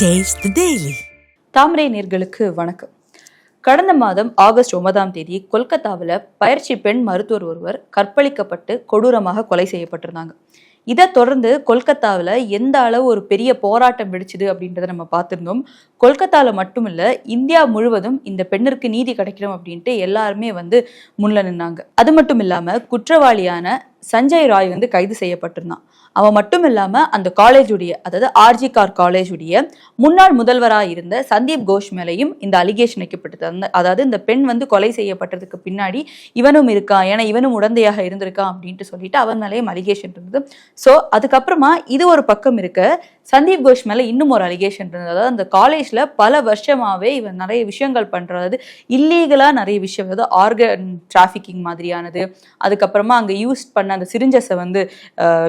Taste daily தாமரை நேர்களுக்கு வணக்கம். கடந்த மாதம் ஆகஸ்ட் ஒன்பதாம் தேதி கொல்கத்தாவில் பயிற்சி பெண் மருத்துவர் ஒருவர் கற்பழிக்கப்பட்டு கொடூரமாக கொலை செய்யப்பட்டிருந்தாங்க. இதை தொடர்ந்து கொல்கத்தாவில் எந்த அளவு ஒரு பெரிய போராட்டம் வெடிச்சுது அப்படின்றத நம்ம பார்த்துருந்தோம். கொல்கத்தாவில் மட்டும் இல்லை இந்தியா முழுவதும் இந்த பெண்ணிற்கு நீதி கிடைக்கணும் அப்படின்ட்டு எல்லாருமே வந்து முன்ல நின்னாங்க. அது மட்டும் இல்லாமல் குற்றவாளியான சஞ்சய் ராய் வந்து கைது செய்யப்பட்டிருந்தான். அவன் மட்டும் இல்லாம அந்த காலேஜுடைய அதாவது ஆர்ஜி கார் காலேஜுடைய முன்னாள் முதல்வராக இருந்த சந்தீப் கோஷ் மேலையும் இந்த அலிகேஷன் வைக்கப்பட்டது. அந்த அதாவது இந்த பெண் வந்து கொலை செய்யப்பட்டதுக்கு பின்னாடி இவனும் இருக்கான் ஏன்னா இவனும் உடந்தையாக இருந்திருக்கான் அப்படின்ட்டு சொல்லிட்டு அவன் மேலேயும் அலிகேஷன் இருந்தது. ஸோ அதுக்கப்புறமா இது ஒரு பக்கம் இருக்க சந்தீப் கோஷ் மேலே இன்னும் ஒரு அலிகேஷன் இருந்தது. அதாவது அந்த காலேஜில் பல வருஷமாகவே இவன் நிறைய விஷயங்கள் பண்ணுறது இல்லீகலாக நிறைய விஷயம். அதாவது ஆர்கன் டிராஃபிக்கிங் மாதிரியானது. அதுக்கப்புறமா அங்கே யூஸ் பண்ண அந்த சிரிஞ்சஸை வந்து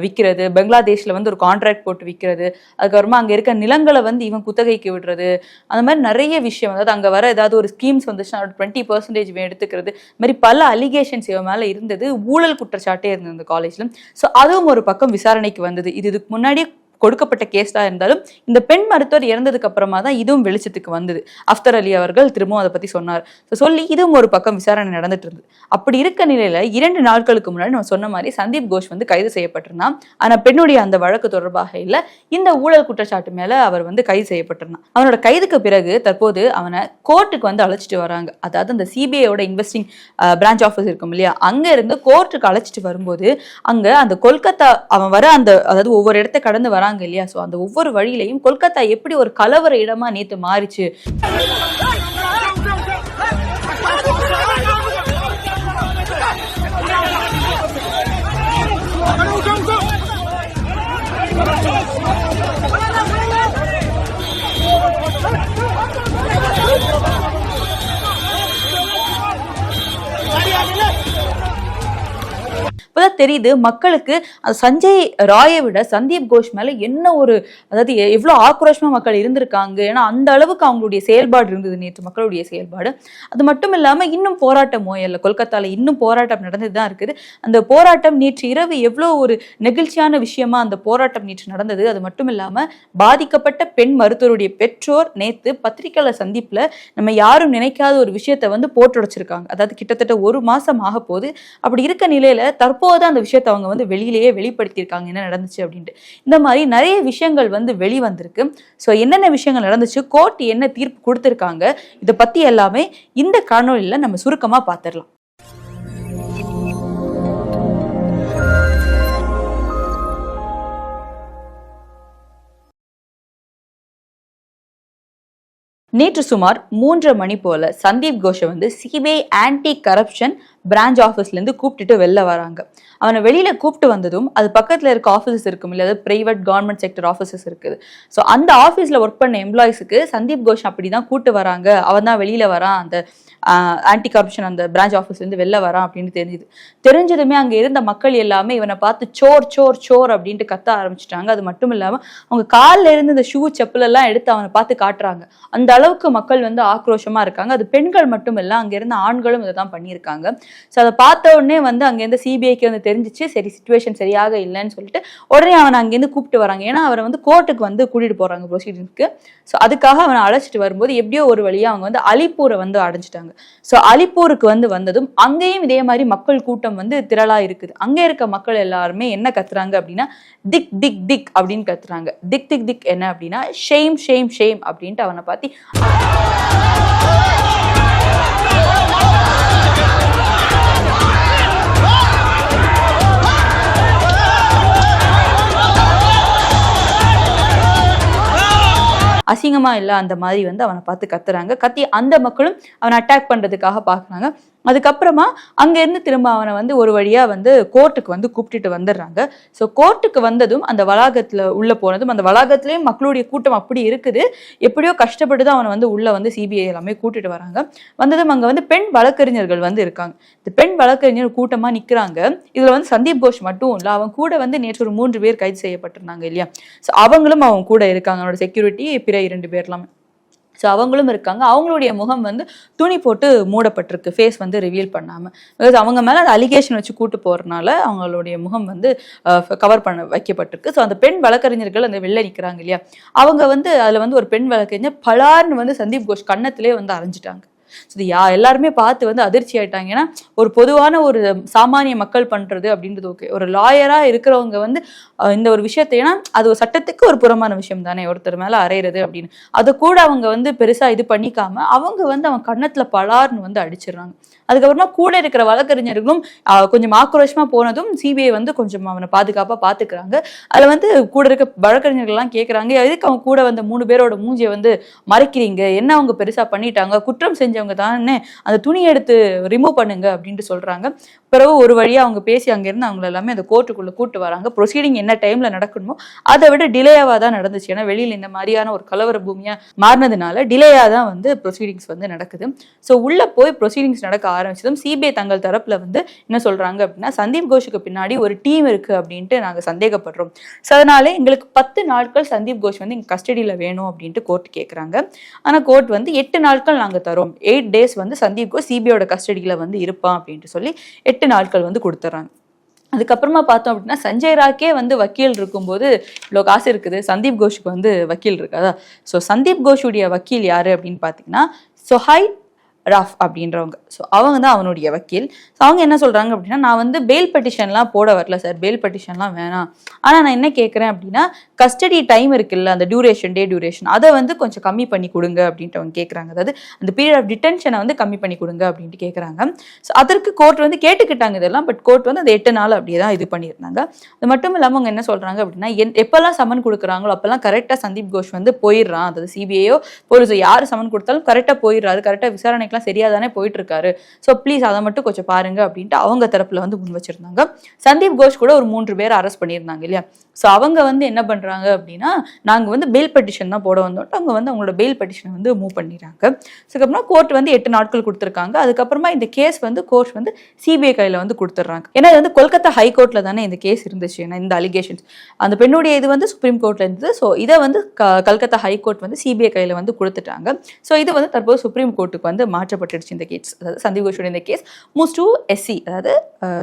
விற்கிறது பங்களாதேஷ்ல வந்து ஒரு கான்ட்ராக்ட் போட்டு விற்கிறது அதுக்கப்புறமா அங்கே இருக்க நிலங்களை வந்து இவன் குத்தகைக்கு விடுறது. அந்த மாதிரி நிறைய விஷயம். அதாவது அங்கே வர ஏதாவது ஒரு ஸ்கீம்ஸ் வந்துச்சுன்னா டுவெண்ட்டி பர்சன்டேஜ் இவன் எடுத்துக்கிறது. இந்த மாதிரி பல அலிகேஷன்ஸ் இவன் மேலே இருந்தது. ஊழல் குற்றச்சாட்டே இருந்தது அந்த காலேஜில் ஸோ அதுவும் ஒரு பக்கம் விசாரணைக்கு வந்தது. இது இதுக்கு முன்னாடி கொடுக்கப்பட்ட கேஸாக இருந்தாலும் இந்த பெண் மருத்துவர் இறந்ததுக்கு அப்புறமா தான் இதுவும் வெளிச்சத்துக்கு வந்தது. அஃப்தர் அலி அவர்கள் திரும்பவும் அதை பத்தி சொன்னார். சொல்லி இதுவும் ஒரு பக்கம் விசாரணை நடந்துட்டு இருந்தது. அப்படி இருக்க நிலையில இரண்டு நாட்களுக்கு முன்னாடி நம்ம சொன்ன மாதிரி சந்தீப் கோஷ் வந்து கைது செய்யப்பட்டிருந்தான். ஆனா பெண்ணுடைய அந்த வழக்கு தொடர்பாக இல்ல. இந்த ஊழல் குற்றச்சாட்டு மேல அவர் வந்து கைது செய்யப்பட்டிருந்தான். அவனோட கைதுக்கு பிறகு தற்போது அவனை கோர்ட்டுக்கு வந்து அழைச்சிட்டு வராங்க. அதாவது அந்த சிபிஐயோட இன்வெஸ்டிங் பிரான்ச் ஆஃபீஸ் இருக்கும் இல்லையா? அங்க இருந்து கோர்ட்டுக்கு அழைச்சிட்டு வரும்போது அங்க அந்த கொல்கத்தா அவன் வர அந்த அதாவது ஒவ்வொரு இடத்த கடந்து வராங்க இல்லையா ஸோ அந்த ஒவ்வொரு வழியிலையும் கொல்கத்தா எப்படி ஒரு கலவர இடமா நேத்து மாறிச்சு இப்பதான் தெரியுது மக்களுக்கு சஞ்சய் ராயை விட சந்தீப் கோஷ் மேல என்ன ஒரு அதாவது எவ்வளவு ஆக்ரோஷமா மக்கள் இருந்திருக்காங்க. ஏன்னா அந்த அளவுக்கு அவங்களுடைய செயல்பாடு இருந்தது நேற்று மக்களுடைய செயல்பாடு. அது மட்டும் இல்லாம இன்னும் போராட்டம் ஓயல்ல கொல்கத்தால இன்னும் போராட்டம் நடந்துட்டு தான் இருக்குது. அந்த போராட்டம் நேற்று இரவு எவ்வளவு ஒரு நெகிழ்ச்சியான விஷயமா அந்த போராட்டம் நேற்று நடந்தது. அது மட்டும் இல்லாம பாதிக்கப்பட்ட பெண் மருத்துவருடைய பெற்றோர் நேத்து பத்திரிகையாளர் சந்திப்புல நம்ம யாரும் நினைக்காத ஒரு விஷயத்தை வந்து போட்டுடைச்சிருக்காங்க. அதாவது கிட்டத்தட்ட ஒரு மாசம் ஆக போது அப்படி இருக்க நிலையில தற்போது அந்த விஷயத்த அவங்க வந்து வெளியிலேயே வெளிப்படுத்தியிருக்காங்க. என்ன நடந்துச்சு அப்படின்ட்டு. இந்த மாதிரி நிறைய விஷயங்கள் வந்து வெளிவந்திருக்கு. ஸோ என்னென்ன விஷயங்கள் நடந்துச்சு கோர்ட் என்ன தீர்ப்பு கொடுத்துருக்காங்க இதை பத்தி எல்லாமே இந்த காணொலியில் நம்ம சுருக்கமா பார்த்துடலாம் நேற்று சுமார் மூன்றரை மணி போல சந்தீப் கோஷை வந்து சிபிஐ ஆன்டி கரப்ஷன் பிரான்ச் ஆஃபீஸ்லேருந்து கூப்பிட்டுட்டு வெளில வராங்க. அவனை வெளியில் கூப்பிட்டு வந்ததும் அது பக்கத்தில் இருக்க ஆஃபீஸஸ் இருக்கும் இல்லையா? ப்ரைவேட் கவர்மெண்ட் செக்டர் ஆஃபீஸஸ் இருக்குது. ஸோ அந்த ஆஃபீஸில் ஒர்க் பண்ண எம்ப்ளாயிஸுக்கு சந்தீப் கோஷ் அப்படிதான் கூப்பிட்டு வராங்க. அவன் தான் வெளியில் வரான். அந்த ஆன்டி கரப்ஷன் அந்த பிரான்ச் ஆஃபீஸ்லேருந்து வெளில வரான் அப்படின்னு தெரிஞ்சுது. தெரிஞ்சதுமே அங்கே இருந்த மக்கள் எல்லாமே இவனை பார்த்து சோர் சோர் சோர் அப்படின்ட்டு கத்த ஆரம்பிச்சிட்டாங்க. அது மட்டும் இல்லாமல் அவங்க கால்ல இருந்து இந்த ஷூ செப்பல் எல்லாம் எடுத்து அவனை பார்த்து காட்டுறாங்க. அந்த அளவுக்கு மக்கள் வந்து ஆக்ரோஷமாக இருக்காங்க. அது பெண்கள் மட்டும் இல்லை அங்கே இருந்த ஆண்களும் இதை தான் பண்ணியிருக்காங்க. ஸோ அதை பார்த்த உடனே வந்து அங்கேருந்து சிபிஐக்கு வந்து தெரிஞ்சிச்சு சரி சுச்சுவேஷன் சரியாக இல்லைன்னு சொல்லிட்டு உடனே அவனை அங்கேருந்து கூப்பிட்டு வராங்க. ஏன்னா அவரை வந்து கோர்ட்டுக்கு வந்து கூட்டிகிட்டு போகிறாங்க ப்ரொசீடிங்க்கு ஸோ அதுக்காக அவனை அழைச்சிட்டு வரும்போது எப்படியோ ஒரு வழியாக அவங்க வந்து அலிப்பூரை வந்து அடைஞ்சிட்டாங்க. ஸோ அலிப்பூருக்கு வந்து வந்ததும் அங்கேயும் இதே மாதிரி மக்கள் கூட்டம் வந்து திரளா இருக்குது. அங்க இருக்க மக்கள் எல்லாருமே என்ன கத்துறாங்க அப்படின்னா திக் திக் திக் அப்படின்னு கத்துறாங்க. திக் திக் திக் என்ன அப்படின்னா ஷேம் ஷேம் ஷேம் அப்படின்ட்டு அவனை பார்த்து அசிங்கமா இல்ல அந்த மாதிரி வந்து அவனை பார்த்து கத்துறாங்க. கத்தி அந்த மக்களும் அவனை அட்டாக் பண்றதுக்காக பாக்குறாங்க அதுக்கப்புறமா அங்கேருந்து திரும்ப அவனை வந்து ஒரு வழியாக வந்து கோர்ட்டுக்கு வந்து கூப்பிட்டுட்டு வந்துடுறாங்க. ஸோ கோர்ட்டுக்கு வந்ததும் அந்த வளாகத்தில் உள்ளே போனதும் அந்த வளாகத்துலேயும் மக்களுடைய கூட்டம் அப்படி இருக்குது. எப்படியோ கஷ்டப்பட்டு தான் அவனை வந்து உள்ளே வந்து சிபிஐ எல்லாமே கூட்டிட்டு வராங்க. வந்ததும் அங்கே வந்து பெண் வழக்கறிஞர்கள் வந்து இருக்காங்க. இந்த பெண் வழக்கறிஞர் கூட்டமாக நிற்கிறாங்க இதில் வந்து சந்தீப் கோஷ் மட்டும் இல்லை அவன் கூட வந்து நேற்று ஒரு மூன்று பேர் கைது செய்யப்பட்டிருந்தாங்க இல்லையா? ஸோ அவங்களும் அவன் கூட இருக்காங்க. அவனோட செக்யூரிட்டி பிற இரண்டு பேர்லாமே. ஸோ அவங்களும் இருக்காங்க. அவங்களுடைய முகம் வந்து துணி போட்டு மூடப்பட்டிருக்கு. ஃபேஸ் வந்து ரிவீல் பண்ணாமல் பிகாஸ் அவங்க மேலே அந்த அலிகேஷன் வச்சு கூட்டு போகிறனால அவங்களுடைய முகம் வந்து uh, கவர் பண்ண வைக்கப்பட்டிருக்கு. ஸோ அந்த பெண் வழக்கறிஞர்கள் அந்த வெளில நிற்கிறாங்க இல்லையா? அவங்க வந்து அதில் வந்து ஒரு பெண் வழக்கறிஞர் பலார்னு வந்து சந்தீப் கோஷ் கன்னத்திலே வந்து அரைஞ்சிட்டாங்க. ஸோ இது யா எல்லாருமே பார்த்து வந்து அதிர்ச்சி ஆயிட்டாங்க. ஏன்னா ஒரு பொதுவான ஒரு சாமானிய மக்கள் பண்றது அப்படின்றது ஓகே. ஒரு லாயரா இருக்கிறவங்க வந்து இந்த ஒரு விஷயத்தை ஏன்னா அது ஒரு சட்டத்துக்கு ஒரு புறமான விஷயம் தானே ஒருத்தர் மேல அரைகிறது அப்படின்னு. அதை கூட அவங்க வந்து பெருசா இது பண்ணிக்காம அவங்க வந்து அவங்க கன்னத்துல பலார்னு வந்து அடிச்சிடுறாங்க. அதுக்கப்புறமா கூட இருக்கிற வழக்கறிஞர்களும் கொஞ்சம் ஆக்ரோஷமா போனதும் சிபிஐ வந்து கொஞ்சம் அவனை பாதுகாப்பா பாத்துக்கிறாங்க. அதுல வந்து கூட இருக்க வழக்கறிஞர்கள்லாம் கேக்குறாங்க எதுக்கு அவங்க கூட வந்த மூணு பேரோட மூஞ்சியை வந்து மறைக்கிறீங்க? என்ன அவங்க பெருசா பண்ணிட்டாங்க? குற்றம் செஞ்சவங்க தானே? அந்த துணி எடுத்து ரிமூவ் பண்ணுங்க அப்படின்ட்டு சொல்றாங்க. பிறகு ஒரு வழியா அவங்க பேசி அங்கிருந்து அவங்க எல்லாமே அந்த கோர்ட்டுக்குள்ள கூட்டு வராங்க. ப்ரொசீடிங் என்ன டைம்ல நடக்கணுமோ அதை விட டிலேயாவா தான் நடந்துச்சு. ஏன்னா வெளியில இந்த மாதிரியான ஒரு கலவர பூமியா மாறினதுனால டிலேயா தான் வந்து ப்ரொசீடிங்ஸ் வந்து நடக்குது. ஸோ உள்ள போய் ப்ரொசீடிங்ஸ் நடக்க ஆரம்பிச்சதும் சிபிஐ தங்கள் தரப்புல வந்து என்ன சொல்றாங்க அப்படின்னா சந்தீப் கோஷுக்கு பின்னாடி ஒரு டீம் இருக்கு அப்படின்ட்டு நாங்க சந்தேகப்படுறோம். ஸோ அதனால எங்களுக்கு பத்து நாட்கள் சந்தீப் கோஷ் வந்து எங்க கஸ்டடியில வேணும் அப்படின்ட்டு கோர்ட் கேட்குறாங்க ஆனா கோர்ட் வந்து எட்டு நாட்கள் நாங்க தரோம். எயிட் டேஸ் வந்து சந்தீப் கோஷ் சிபிஐயோட கஸ்டடியில வந்து இருப்பான் அப்படின்ட்டு சொல்லி எட்டு நாட்கள் வந்து கொடுத்துட்றாங்க அதுக்கப்புறமா பார்த்தோம் அப்படின்னா சஞ்சய் ராக்கே வந்து வக்கீல் இருக்கும்போது இவ்வளோ காசு இருக்குது. சந்தீப் கோஷுக்கு வந்து வக்கீல் இருக்காதா? ஸோ சந்தீப் கோஷுடைய வக்கீல் யாரு அப்படின்னு பார்த்தீங்கன்னா சொஹைட் ராஃப் அப்படின்றவங்க. ஸோ அவங்க தான் அவனுடைய வக்கீல். ஸோ அவங்க என்ன சொல்றாங்க அப்படின்னா நான் வந்து பெயில் பெட்டிஷன்லாம் போட வரல சார் பெயில் பெட்டிஷன்லாம் வேணாம். ஆனால் நான் என்ன கேட்குறேன் அப்படின்னா கஸ்டடி டைம் இருக்குல்ல அந்த டியூரேஷன் டே டியூரேஷன் அதை வந்து கொஞ்சம் கம்மி பண்ணி கொடுங்க அப்படின்ட்டு அவங்க கேட்குறாங்க அதாவது அந்த பீரியட் ஆஃப் டிடென்ஷனை வந்து கம்மி பண்ணி கொடுங்க அப்படின்ட்டு கேட்குறாங்க ஸோ அதற்கு கோர்ட் வந்து கேட்டுக்கிட்டாங்க இதெல்லாம் பட் கோர்ட் வந்து அந்த எட்டு நாள் அப்படியே தான் இது பண்ணியிருந்தாங்க. அது மட்டும் இல்லாமல் அவங்க என்ன சொல்கிறாங்க அப்படின்னா என் எப்போல்லாம் சமன் கொடுக்குறாங்களோ அப்பெல்லாம் கரெக்டாக சந்தீப் கோஷ் வந்து போயிடுறான். அதாவது சிபிஐயோ போலீஸோ யார் சமன் கொடுத்தாலும் கரெக்டாக போயிடுறாரு. கரெக்டாக விசாரணைக்கெல்லாம் சரியாக தானே போயிட்டு இருக்காரு ஸோ ப்ளீஸ் அதை மட்டும் கொஞ்சம் பாருங்க அப்படின்ட்டு அவங்க தரப்பில் வந்து முன் வச்சிருந்தாங்க. சந்தீப் கோஷ் கூட ஒரு மூன்று பேர் அரெஸ்ட் பண்ணியிருந்தாங்க இல்லையா? ஸோ அவங்க வந்து என்ன பண்ணுறாங்க பண்றாங்க அப்படின்னா நாங்கள் வந்து பெயில் பெட்டிஷன் தான் போட வந்தோம். அவங்க வந்து அவங்களோட பெயில் பெட்டிஷனை வந்து மூவ் பண்ணிடுறாங்க. அதுக்கப்புறம் கோர்ட் வந்து எட்டு நாட்கள் கொடுத்துருக்காங்க. அதுக்கப்புறமா இந்த கேஸ் வந்து கோர்ட் வந்து சிபிஐ கையில் வந்து கொடுத்துட்றாங்க. ஏன்னா இது வந்து கொல்கத்தா ஹை தானே இந்த கேஸ் இருந்துச்சு ஏன்னா இந்த அலிகேஷன்ஸ் அந்த பெண்ணுடைய இது வந்து சுப்ரீம் கோர்ட்டில் இருந்தது. ஸோ இதை வந்து க- கல்கத்தா ஹைகோர்ட் வந்து சிபிஐ கையில் வந்து கொடுத்துட்டாங்க. ஸோ இது வந்து தற்போது சுப்ரீம் கோர்ட்டுக்கு வந்து மாற்றப்பட்டுடுச்சு இந்த கேஸ் அதாவது சந்தீப் கோஷோட இந்த கேஸ் மூஸ் டூ எஸ்சி அதாவது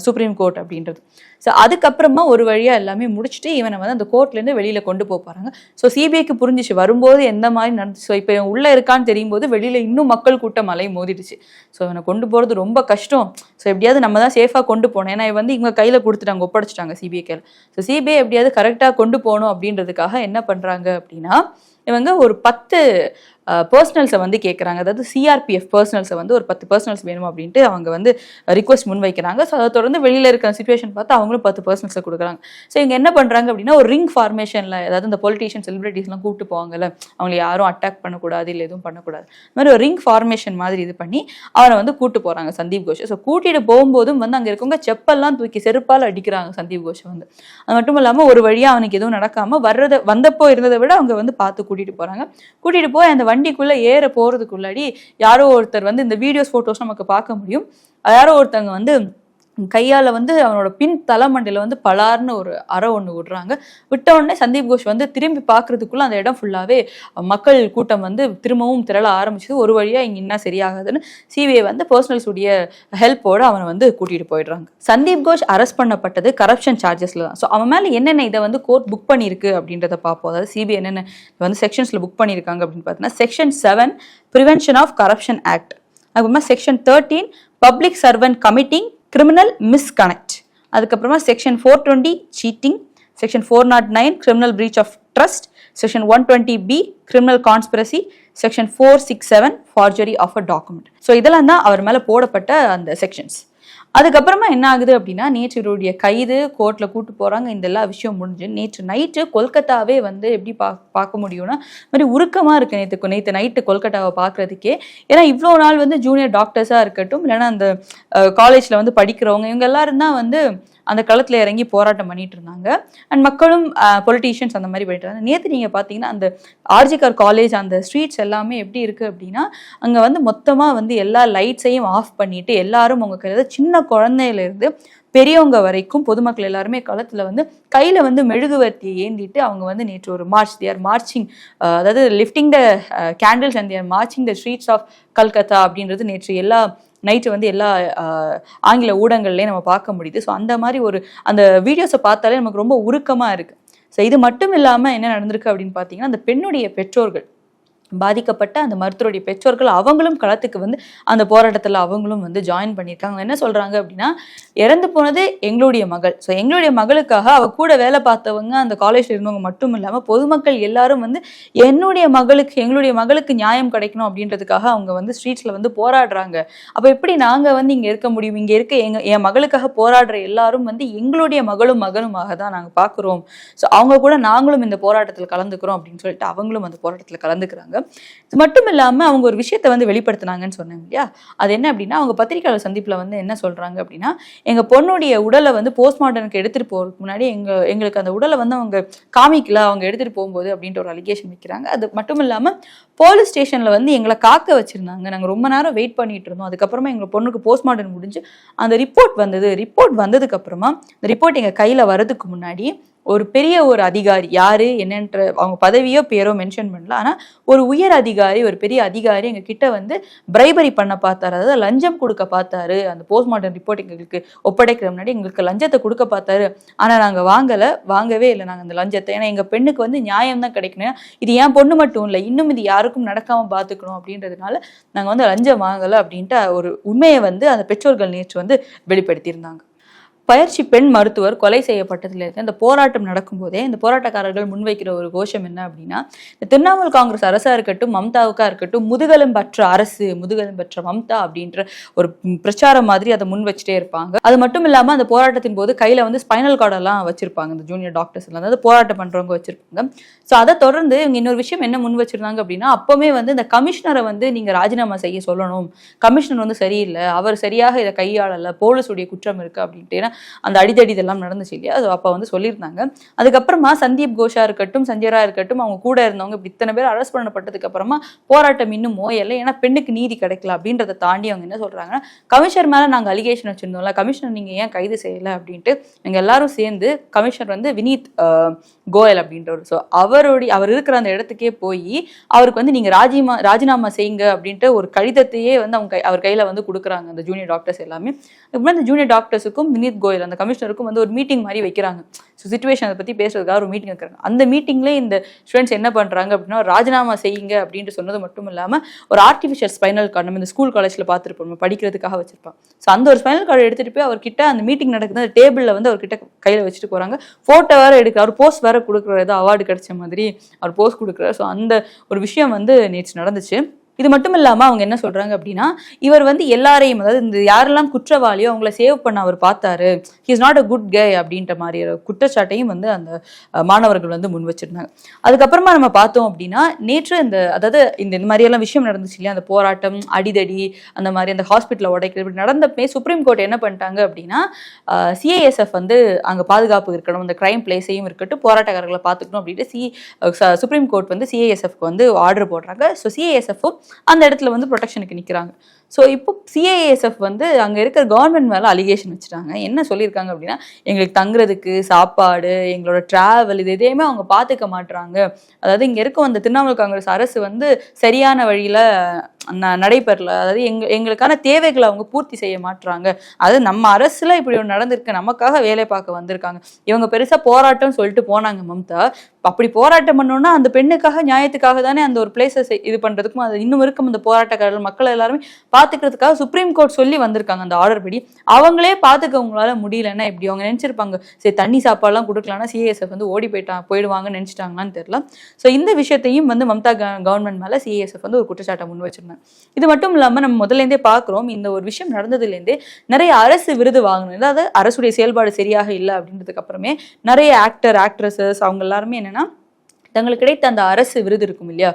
சுப்ரீம் கோர்ட் அப்படின்றது. ஸோ அதுக்கப்புறமா ஒரு வழியாக எல்லாமே முடிச்சுட்டு இவனை வந்து அந்த கோர்ட்லேருந்து வெளியில் கொண்டு போக ஸோ சிபிஐக்கு புரிஞ்சிச்சு வரும்போது எந்த மாதிரி நடந்துச்சு ஸோ இப்போ இவன் உள்ளே இருக்கான்னு தெரியும் போது வெளியில் இன்னும் மக்கள் கூட்டம் மலை மோதிடுச்சு. ஸோ இவனை கொண்டு போகிறது ரொம்ப கஷ்டம். ஸோ எப்படியாவது நம்ம தான் சேஃபாக கொண்டு போனோம் ஏன்னா இவன் வந்து இவங்க கையில் கொடுத்துட்டாங்க ஒப்படைச்சிட்டாங்க சிபிஐ கையில் ஸோ சிபிஐ எப்படியாவது கரெக்டாக கொண்டு போகணும் அப்படின்றதுக்காக என்ன பண்ணுறாங்க அப்படின்னா இவங்க ஒரு பத்து பர்சனல்ஸை வந்து கேட்குறாங்க அதாவது சிஆர்பிஎஃப் பர்சனல்ஸை வந்து ஒரு பத்து பர்சனல்ஸ் வேணும் அப்படின்ட்டு அவங்க வந்து ரிக்வஸ்ட் முன் வைக்கிறாங்க ஸோ அதை தொடர்ந்து வெளியில் இருக்கிற சுச்சுவேஷன் பார்த்து அவங்களும் பத்து பர்சனல்ஸை கொடுக்குறாங்க. ஸோ இவங்க என்ன பண்ணுறாங்க அப்படின்னா ஒரு ரிங் ஃபார்மேஷனில் அதாவது இந்த பொலிட்டீஷியன் செலிபிரிட்டிஸ்லாம் கூப்பிட்டு போவாங்கல்ல அவங்களை யாரும் அட்டாக் பண்ணக்கூடாது இல்லை எதுவும் பண்ணக்கூடாது. இந்த மாதிரி ஒரு ரிங் ஃபார்மேஷன் மாதிரி இது பண்ணி அவரை வந்து கூட்டு போகிறாங்க சந்தீப் கோஷ். ஸோ கூட்டிகிட்டு போகும்போதும் வந்து அங்கே இருக்கவங்க செப்பல்லாம் தூக்கி செருப்பால் அடிக்கிறாங்க சந்தீப் கோஷை வந்து. அது மட்டும் இல்லாமல் ஒரு வழியாக அவனுக்கு எதுவும் நடக்காமல் வர்றதை வந்தப்போ இருந்ததை விட அவங்க வந்து பார்த்து கூட்டிட்டு போகிறாங்க கூட்டிட்டு போய் அந்த வண்டிக்குள்ள ஏற போறதுக்குள்ளாடி யாரோ ஒருத்தர் வந்து இந்த வீடியோஸ் போட்டோஸ் நமக்கு பார்க்க முடியும். யாரோ ஒருத்தவங்க வந்து கையால் வந்து அவனோட பின் தலைமண்டையில் வந்து பலார்னு ஒரு அறை ஒன்று விடுறாங்க. விட்ட உடனே சந்தீப் கோஷ் வந்து திரும்பி பார்க்கறதுக்குள்ள அந்த இடம் ஃபுல்லாகவே மக்கள் கூட்டம் வந்து திரும்பவும் திரள ஆரம்பிச்சது. ஒரு வழியாக இங்கே என்ன சரியாகாதுன்னு சிபிஐ வந்து பர்சனல்ஸ் உடைய ஹெல்ப்போட அவனை வந்து கூட்டிகிட்டு போயிடுறாங்க. சந்தீப் கோஷ் அரெஸ்ட் பண்ணப்பட்டது கரப்ஷன் சார்ஜஸில் தான். ஸோ அவன் மேலே என்னென்ன இதை வந்து கோர்ட் புக் பண்ணியிருக்கு அப்படின்றத பார்ப்போம். அதாவது சிபிஐ என்னென்ன வந்து செக்ஷன்ஸில் புக் பண்ணியிருக்காங்க அப்படின்னு பார்த்தீங்கன்னா section seven prevention of corruption act அதுக்கப்புறமா section thirteen public servant committing criminal misconduct அதுக்கப்புறமா section four twenty cheating section four nought nine criminal breach of trust section one twenty B criminal conspiracy section four six seven forgery of a document so இதெல்லாம் தான் அவர் மேலே போடப்பட்ட அந்த sections அதுக்கப்புறமா என்ன ஆகுது அப்படின்னா நேற்று இவருடைய கைது கோர்ட்ல கூட்டு போறாங்க. இந்த எல்லா விஷயம் முடிஞ்சு நேற்று நைட்டு கொல்கத்தாவே வந்து எப்படி பா பார்க்க முடியும்னா மாதிரி உருக்கமா இருக்கு நேற்று நேற்று நைட்டு கொல்கத்தாவை பார்க்கறதுக்கே. ஏன்னா இவ்வளோ நாள் வந்து ஜூனியர் டாக்டர்ஸா இருக்கட்டும் இல்லைன்னா அந்த காலேஜ்ல வந்து படிக்கிறவங்க இவங்க எல்லாரும் தான் வந்து அந்த களத்தில் இறங்கி போராட்டம் பண்ணிட்டு இருந்தாங்க. அண்ட் மக்களும் பொலிட்டீஷியன்ஸ் அந்த மாதிரி பண்ணிட்டு இருந்தாங்க. நேற்று நீங்கள் பார்த்தீங்கன்னா அந்த ஆர்ஜிகர் காலேஜ் அந்த ஸ்ட்ரீட்ஸ் எல்லாமே எப்படி இருக்குது அப்படின்னா அங்கே வந்து மொத்தமாக வந்து எல்லா லைட்ஸையும் ஆஃப் பண்ணிட்டு எல்லாரும் உங்க கையில் சின்ன குழந்தையிலேருந்து பெரியவங்க வரைக்கும் பொதுமக்கள் எல்லாருமே களத்தில் வந்து கையில் வந்து மெழுகுவர்த்தியை ஏந்திட்டு அவங்க வந்து நேற்று ஒரு மார்ச் தேர் மார்ச்சிங் அதாவது lifting the candles and their marching the streets of Calcutta அப்படின்றது நேற்று எல்லா நைட்டு வந்து எல்லா ஆங்கில ஊடகங்கள்லேயும் நம்ம பார்க்க முடியுது. ஸோ அந்த மாதிரி ஒரு அந்த வீடியோஸை பார்த்தாலே நமக்கு ரொம்ப உருக்கமாக இருக்குது ஸோ இது மட்டும் இல்லாமல் என்ன நடந்திருக்கு அப்படின்னு பார்த்தீங்கன்னா அந்த பெண்ணுடைய பெற்றோர்கள் பாதிக்கப்பட்ட அந்த மருத்துவருடைய பெற்றோர்கள் அவங்களும் களத்துக்கு வந்து அந்த போராட்டத்தில் அவங்களும் வந்து ஜாயின் பண்ணியிருக்காங்க. என்ன சொல்கிறாங்க அப்படின்னா இறந்து போனது எங்களுடைய மகள். ஸோ எங்களுடைய மகளுக்காக அவள் கூட வேலை பார்த்தவங்க அந்த காலேஜில் இருந்தவங்க மட்டும் இல்லாமல் பொதுமக்கள் எல்லாரும் வந்து என்னுடைய மகளுக்கு எங்களுடைய மகளுக்கு நியாயம் கிடைக்கணும் அப்படின்றதுக்காக அவங்க வந்து ஸ்ட்ரீட்ஸில் வந்து போராடுறாங்க. அப்போ எப்படி நாங்கள் வந்து இங்கே இருக்க முடியும்? இங்கே இருக்க எங்கள் என் மகளுக்காக போராடுற எல்லாரும் வந்து எங்களுடைய மகளும் மகனுமாக தான் நாங்கள் பார்க்குறோம். ஸோ அவங்க கூட நாங்களும் இந்த போராட்டத்தில் கலந்துக்கிறோம் அப்படின்னு சொல்லிட்டு அவங்களும் அந்த போராட்டத்தில் கலந்துக்கிறாங்க. இது மட்டும் இல்லாம அவங்க ஒரு விஷயத்தை வந்து வெளிப்படுத்தினாங்கன்னு சொன்னாங்க இல்லையா? அது என்ன அப்படின்னா அவங்க பத்திரிகையாளர் சந்திப்பில் வந்து என்ன சொல்றாங்க அப்படின்னா எங்கள் பொண்ணுடைய உடலை வந்து போஸ்ட்மார்ட்டனுக்கு எடுத்துட்டு போகிறதுக்கு முன்னாடி எங்கள் எங்களுக்கு அந்த உடலை வந்து அவங்க காமிக்கல அவங்க எடுத்துகிட்டு போகும்போது அப்படின்ற ஒரு அலிகேஷன் வைக்கிறாங்க. அது மட்டும் இல்லாமல் போலீஸ் ஸ்டேஷன்ல வந்து எங்களை காக்க வச்சுருந்தாங்க. நாங்கள் ரொம்ப நேரம் வெயிட் பண்ணிட்டு இருந்தோம். அதுக்கப்புறமா எங்கள் பொண்ணுக்கு போஸ்ட்மார்ட்டம் முடிஞ்சு அந்த ரிப்போர்ட் வந்தது. ரிப்போர்ட் வந்ததுக்கப்புறமா இந்த ரிப்போர்ட் எங்கள் கையில் வரதுக்கு முன்னாடி ஒரு பெரிய ஒரு அதிகாரி யாரு என்னன்ற அவங்க பதவியோ பேரோ மென்ஷன் பண்ணல. ஆனால் ஒரு உயர் அதிகாரி ஒரு பெரிய அதிகாரி எங்க கிட்ட வந்து பிரைபரி பண்ண பார்த்தாரு. அதாவது லஞ்சம் கொடுக்க பார்த்தாரு. அந்த போஸ்ட்மார்ட்டம் ரிப்போர்ட் எங்களுக்கு ஒப்படைக்கிற முன்னாடி எங்களுக்கு லஞ்சத்தை கொடுக்க பார்த்தாரு. ஆனால் நாங்கள் வாங்கலை. வாங்கவே இல்லை நாங்கள் அந்த லஞ்சத்தை. ஏன்னா எங்கள் பெண்ணுக்கு வந்து நியாயம் தான் கிடைக்கணும். இது என் பொண்ணு மட்டும் இல்லை. இன்னும் இது யாருக்கும் நடக்காம பார்த்துக்கணும் அப்படின்றதுனால நாங்கள் வந்து லஞ்சம் வாங்கலை அப்படின்ட்டு ஒரு உண்மையை வந்து அந்த பெற்றோர்கள் நேற்று வந்து வெளிப்படுத்தியிருந்தாங்க. பயிற்சி பெண் மருத்துவர் கொலை செய்யப்பட்டதிலிருந்து அந்த போராட்டம் நடக்கும்போதே இந்த போராட்டக்காரர்கள் முன்வைக்கிற ஒரு கோஷம் என்ன அப்படின்னா இந்த திரிணாமுல் காங்கிரஸ் அரசா இருக்கட்டும் மம்தாவுக்கா இருக்கட்டும் முதுகலும் பற்ற அரசு முதுகெலும்பற்ற மம்தா அப்படின்ற ஒரு பிரச்சாரம் மாதிரி அதை முன் வச்சுட்டே இருப்பாங்க. அது மட்டும் இல்லாமல் அந்த போராட்டத்தின் போது கையில வந்து ஸ்பைனல் கார்டெல்லாம் வச்சிருப்பாங்க இந்த ஜூனியர் டாக்டர்ஸ் எல்லாம். அதாவது போராட்டம் பண்றவங்க வச்சிருப்பாங்க. ஸோ அதை தொடர்ந்து இவங்க இன்னொரு விஷயம் என்ன முன் வச்சிருந்தாங்க அப்படின்னா அப்பவுமே வந்து இந்த கமிஷனரை வந்து நீங்க ராஜினாமா செய்ய சொல்லணும். கமிஷனர் வந்து சரியில்லை. அவர் சரியாக இதை கையாளல. போலீஸுடைய குற்றம் இருக்கு அப்படின்ட்டு. ஏன்னா அந்த அடிதடி இதெல்லாம் நடந்துச்சு இல்லையா? அது அப்போ வந்து சொல்லியிருந்தாங்க. அதுக்கப்புறமா சந்தீப் கோஷா இருக்கட்டும் சஞ்சயரா இருக்கட்டும் அவங்க கூட இருந்தவங்க இப்படி இத்தனை பேர் அரெஸ்ட் பண்ணப்பட்டதுக்கு அப்புறமா போராட்டம் இன்னும் மோயலை ஏன்னா பெண்ணுக்கு நீதி கிடைக்கல அப்படின்றத தாண்டி அவங்க என்ன சொல்றாங்கன்னா கமிஷனர் மேல நாங்க அலிகேஷன் வச்சிருந்தோம்ல கமிஷனர் நீங்க ஏன் கைது செய்யலை? அப்படின்ட்டு எங்க எல்லாரும் சேர்ந்து கமிஷனர் வந்து வினீத் கோயல் அப்படின்றவர் ஸோ அவருடைய அவர் இருக்கிற அந்த இடத்துக்கே போய் அவருக்கு வந்து நீங்க ராஜிமா ராஜினாமா செய்யுங்க அப்படின்ட்டு ஒரு கடிதத்தையே வந்து அவங்க அவர் கையில வந்து கொடுக்குறாங்க அந்த ஜூனியர் டாக்டர்ஸ் எல்லாமே. அதுக்கப்புறம் அந்த ஜூனியர் டாக்டர்ஸுக்கும் வினீத் கோயல் அந்த கமிஷனருக்கும் வந்து ஒரு மீட்டிங் மாதிரி வைக்கிறாங்க. ஸோ சுச்சுவேஷன் அதை பேசுறதுக்காக ஒரு மீட்டிங் வைக்கிறாங்க. அந்த மீட்டிங்லேயே இந்த ஸ்டூடெண்ட்ஸ் என்ன பண்ணுறாங்க அப்படின்னா ராஜினாமா செய்யுங்க அப்படின்ட்டு சொன்னது மட்டும் இல்லாமல் ஒரு ஆர்டிஃபிஷியல் ஸ்பைனல் கார்டு நம்ம இந்த ஸ்கூல் காலேஜில் பார்த்துருப்போம். நம்ம படிக்கிறதுக்காக வச்சிருப்பான் ஸோ அந்த ஒரு ஸ்பைனல் கார்டு எடுத்துகிட்டு போய் அவர்கிட்ட அந்த மீட்டிங் நடக்குது. அந்த டேபிளில் வந்து அவர்கிட்ட கையில் வச்சுட்டு போகிறாங்க ஃபோட்டோ வேறு எடுக்க அவர் போஸ்ட் வேறு கொடுக்குற ஏதோ அவார்டு கிடைச்ச மாதிரி அவர் போஸ்ட் கொடுக்குறாரு. ஸோ அந்த ஒரு விஷயம் வந்து நேற்று நடந்துச்சு. இது மட்டும் இல்லாம அவங்க என்ன சொல்றாங்க அப்படின்னா இவர் வந்து எல்லாரையும் அதாவது இந்த யாரெல்லாம் குற்றவாளியோ அவங்கள சேவ் பண்ண அவர் பார்த்தாரு. இஸ் நாட் அ குட் கே அப்படின்ற மாதிரி ஒரு குற்றச்சாட்டையும் வந்து அந்த மாணவர்கள் வந்து முன் வச்சிருந்தாங்க. அதுக்கப்புறமா நம்ம பார்த்தோம் அப்படின்னா நேற்று இந்த அதாவது இந்த இந்த மாதிரியெல்லாம் விஷயம் நடந்துச்சு இல்லையா? அந்த போராட்டம் அடிதடி அந்த மாதிரி அந்த ஹாஸ்பிட்டலில் உடைக்கிறது இப்படி நடந்தப்பே சுப்ரீம் கோர்ட் என்ன பண்ணிட்டாங்க அப்படின்னா சிஐஎஸ்எஃப் வந்து அங்கே பாதுகாப்பு இருக்கணும் அந்த கிரைம் பிளேஸையும் இருக்கட்டும் போராட்டக்காரர்களை பார்த்துக்கணும் அப்படின்ட்டு சி சுப்ரீம் கோர்ட் வந்து சிஐஎஸ்எஃப்க்கு வந்து ஆர்டர் போடுறாங்க. ஸோ சிஐஎஸ்எஃப்பும் அந்த இடத்துல வந்து ப்ரொடெக்ஷனுக்கு நிற்கிறாங்க ஸோ இப்போ சிஐஎஸ்எஃப் வந்து அங்கே இருக்கிற கவர்மெண்ட் மேலே அலிகேஷன் வச்சுட்டாங்க. என்ன சொல்லியிருக்காங்க அப்படின்னா எங்களுக்கு தங்குறதுக்கு சாப்பாடு எங்களோட ட்ராவல் இது எதையுமே அவங்க பார்த்துக்க மாட்றாங்க. அதாவது இங்கே இருக்கும் அந்த திரிணாமுல் காங்கிரஸ் அரசு வந்து சரியான வழியில் நடைபெறல. அதாவது எங்க எங்களுக்கான தேவைகளை அவங்க பூர்த்தி செய்ய மாட்றாங்க. அது நம்ம அரசுல இப்படி ஒன்று நடந்திருக்கு. நமக்காக வேலை பார்க்க வந்திருக்காங்க. இவங்க பெருசா போராட்டம் சொல்லிட்டு போனாங்க மம்தா. அப்படி போராட்டம் பண்ணோம்னா அந்த பெண்ணுக்காக நியாயத்துக்காக தானே அந்த ஒரு பிளேஸை இது பண்றதுக்கும் அது இன்னும் இருக்கும். அந்த போராட்டக்காரர்கள் மக்கள் எல்லாருமே பாத்துக்கிறதுக்காக சுப்ரீம் கோர்ட் சொல்லி வந்திருக்காங்க அந்த ஆர்டர் படி. அவங்களே பாத்துக்க உங்களால முடியலன்னா இப்படி அவங்க நினைச்சிருப்பாங்க சரி தண்ணி சாப்பாடுலாம் கொடுக்கலன்னா சிஏஎஸ்எஃப் வந்து ஓடி போயிட்டாங்க போயிடுவாங்கன்னு நினைச்சிட்டாங்களான்னு தெரியல. ஸோ இந்த விஷயத்தையும் வந்து மம்தா கவர்மெண்ட் மேல சிஏஎஸ்எஃப் வந்து ஒரு குற்றச்சாட்டை முன் வச்சிருந்தாங்க. இது மட்டும் இல்லாம நம்ம முதல்லேருந்தே பார்க்குறோம் இந்த ஒரு விஷயம் நடந்ததுலேருந்தே நிறைய அரசு விருது வாங்கணும். அதாவது அரசுடைய செயல்பாடு சரியாக இல்லை அப்படின்றதுக்கு அப்புறமே நிறைய ஆக்டர் ஆக்ட்ரஸஸ் அவங்க எல்லாருமே என்னன்னா தங்களுக்கு கிடைத்த அந்த அரசு விருது இருக்கும் இல்லையா?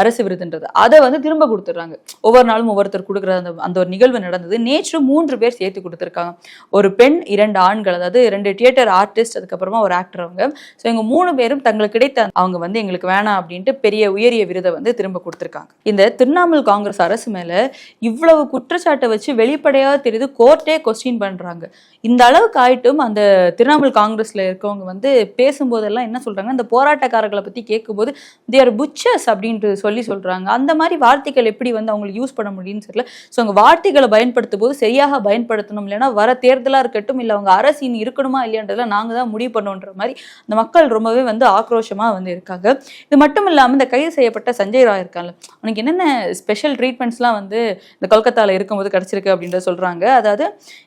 அரசு விருதுன்றது. அதை வந்து திரும்ப கொடுத்துட்றாங்க. ஒவ்வொரு நாளும் ஒவ்வொருத்தர் கொடுக்குற அந்த அந்த ஒரு நிகழ்வு நடந்தது. நேற்று மூன்று பேர் சேர்த்து கொடுத்துருக்காங்க. ஒரு பெண் இரண்டு ஆண்கள் அதாவது ரெண்டு தியேட்டர் ஆர்டிஸ்ட் அதுக்கப்புறமா ஒரு ஆக்டர் அவங்க. ஸோ இவங்க மூணு பேரும் தங்களுக்கு கிடைத்த அவங்க வந்து எங்களுக்கு வேணாம் அப்படின்ட்டு பெரிய உயரிய விருதை வந்து திரும்ப கொடுத்துருக்காங்க. இந்த திரிணாமுல் காங்கிரஸ் அரசு மேலே இவ்வளவு குற்றச்சாட்டை வச்சு வெளிப்படையாக தெரியுது கோர்ட்டே கொஸ்டின் பண்ணுறாங்க இந்த அளவுக்கு ஆயிட்டும் அந்த திரிணாமுல் காங்கிரஸில் இருக்கவங்க வந்து பேசும்போதெல்லாம் என்ன சொல்கிறாங்க இந்த போராட்டக்காரர்கள் பத்தி கேட்கும்போது தேர் புச்சர்ஸ் அப்படின்ட்டு சொல்லி சொல்றாங்க. அந்த மாதிரி வார்த்தைகள் எப்படி வந்து அவங்களுக்கு யூஸ் பண்ண முடியும்னு தெரியல. ஸோ அவங்க வார்த்தைகளை பயன்படுத்தும் போது சரியாக பயன்படுத்தணும். இல்லைன்னா வர தேர்தலா இருக்கட்டும் இல்லை அவங்க அரசின் இருக்கணுமா இல்லையான்றதுல நாங்க தான் முடிவு பண்ணுன்ற மாதிரி அந்த மக்கள் ரொம்பவே வந்து ஆக்ரோஷமா வந்து இருக்காங்க. இது மட்டும் இல்லாமல் இந்த கைது செய்யப்பட்ட சஞ்சய் ராய் இருக்கான்ல அவனுக்கு என்னென்ன ஸ்பெஷல் ட்ரீட்மெண்ட்ஸ்லாம் வந்து இந்த கொல்கத்தால இருக்கும்போது கிடச்சிருக்கு அப்படின்றத சொல்றாங்க. அதாவது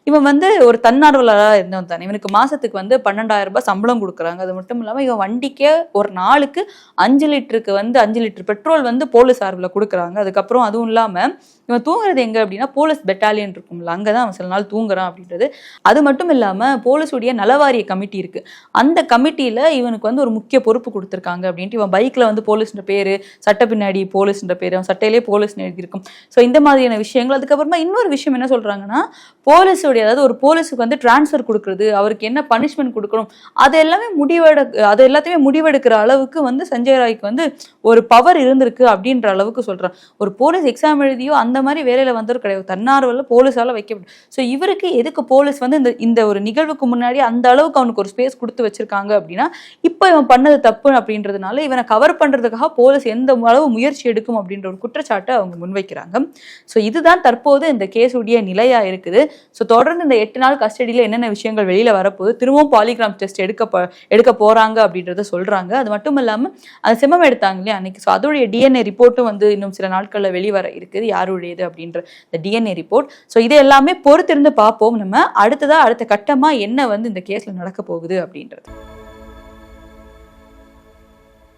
இவன் வந்து ஒரு தன்னார்வலராக இருந்தவன் தானே. இவனுக்கு மாதத்துக்கு வந்து பன்னெண்டாயிரம் ரூபாய் சம்பளம் கொடுக்குறாங்க. அது மட்டும் இல்லாமல் இவன் வண்டிக்கே ஒரு நாள் நாளுக்கு அஞ்சு லிட்டருக்கு வந்து அஞ்சு லிட்டர் பெட்ரோல் வந்து போலீஸ் சார்பில் கொடுக்குறாங்க. அதுக்கப்புறம் அதுவும் இல்லாமல் இவன் தூங்குறது எங்க அப்படின்னா போலீஸ் பெட்டாலியன் இருக்கும்ல அங்கே தான் அவன் சில நாள் தூங்குறான் அப்படின்றது. அது மட்டும் இல்லாமல் போலீஸுடைய நலவாரிய கமிட்டி இருக்கு. அந்த கமிட்டியில இவனுக்கு வந்து ஒரு முக்கிய பொறுப்பு கொடுத்துருக்காங்க அப்படின்ட்டு இவன் பைக்ல வந்து போலீஸ்ன்ற பேரு சட்ட பின்னாடி போலீஸ்ன்ற பேரு அவன் சட்டையிலே போலீஸ்னு எழுதியிருக்கும். ஸோ இந்த மாதிரியான விஷயங்கள் அதுக்கப்புறமா இன்னொரு விஷயம் என்ன சொல்றாங்கன்னா போலீஸுடைய அதாவது ஒரு போலீஸுக்கு வந்து டிரான்ஸ்ஃபர் கொடுக்குறது அவருக்கு என்ன பனிஷ்மெண்ட் கொடுக்கணும் அது எல்லாமே முடிவெடு அது எல்லாத்தையுமே முடிவெடுக்கிற அளவுக்கு வந்து சஞ்சய் ராய்க்கு வந்து ஒரு பவர் இருந்திருக்கு அப்படின்ற அளவுக்கு சொல்றான். ஒரு போலீஸ் எக்ஸாம் எழுதியோ அந்த மாதிரி வேலையில் வந்தவர் கிடையாது. தன்னார்வல போலீஸால் வைக்கப்படும் ஸோ இவருக்கு எதுக்கு போலீஸ் வந்து இந்த இந்த ஒரு நிகழ்வுக்கு முன்னாடி அந்த அளவுக்கு அவனுக்கு ஒரு ஸ்பேஸ் கொடுத்து வச்சிருக்காங்க அப்படின்னா இப்போ இவன் பண்ணது தப்பு அப்படின்றதுனால இவனை கவர் பண்றதுக்காக போலீஸ் எந்த அளவு முயற்சி எடுக்கும் அப்படின்ற ஒரு குற்றச்சாட்டை அவங்க முன்வைக்கிறாங்க. ஸோ இதுதான் தற்போது இந்த கேஸுடைய நிலையா இருக்குது. ஸோ தொடர்ந்து இந்த எட்டு நாள் கஸ்டடியில் என்னென்ன விஷயங்கள் வெளியில வரப்போகுது திரும்பவும் பாலிகிராம் டெஸ்ட் எடுக்க எடுக்க போறாங்க அப்படின்றத சொல்றாங்க. அது மட்டும் இல்லாமல் அந்த சிமம் எடுத்தாங்க இல்லையா அன்னைக்கு. ஸோ அதோடைய டிஎன்ஏ ரிப்போர்ட்டும் வந்து இன்னும் சில நாட்களில் வெளிவர இருக்குது. யாருடைய முடியுது அப்படின்ற இந்த டிஎன்ஏ ரிப்போர்ட் ஸோ இது எல்லாமே பொறுத்திருந்து பார்ப்போம். நம்ம அடுத்ததா அடுத்த கட்டமா என்ன வந்து இந்த கேஸ்ல நடக்க போகுது அப்படின்றது.